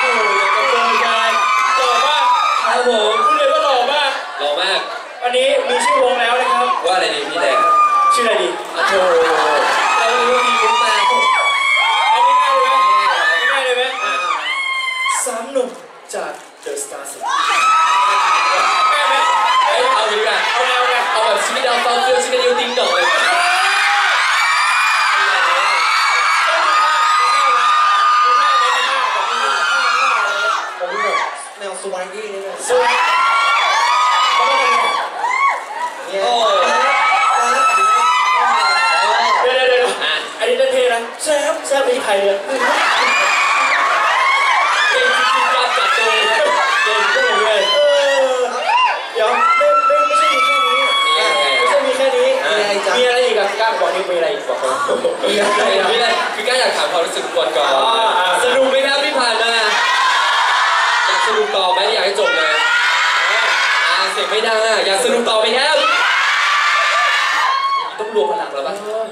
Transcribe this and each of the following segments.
โอ้ยกับเฟิร์นกันหล่อมากครับผมพูดเลยว่าหล่อมาก หล่อมาก วันนี้มีชื่อวงแล้วนะครับ ว่าอะไรดีพี่แดงชื่ออะไรดี โอ้โห สวยเขาเป็นยังไงเนี่ยโอ้เดี๋ยวเดี๋ยวเดี๋ยวอันนี้เท่นะแซ่บแซ่บไม่ใช่ใครเลยเก่งจริงๆการจัดตัวเลยเก่งก็เหมือนเลยเออเดี๋ยวไม่ไม่ไม่ใช่มีแค่นี้ไงไม่ใช่มีแค่นี้มีอะไรจ๊ะมีอะไรอีกอะกล้าบอกนี่มีอะไรอีกบอกเขามีอะไรมีอะไรคือก้าอยากถามความรู้สึกทุกคนก่อนอ๋ออะสนุกไหมครับที่ผ่านมาอยากสนุกต่อไหมอยากให้จบเลย ไม่ได้อยากสนุกต่อไหมครับ ต้องรวมพลังแล้วป่ะต้องรวม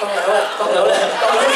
ต้องแล้วต้องแล้วแหละต้องแล้วแหละ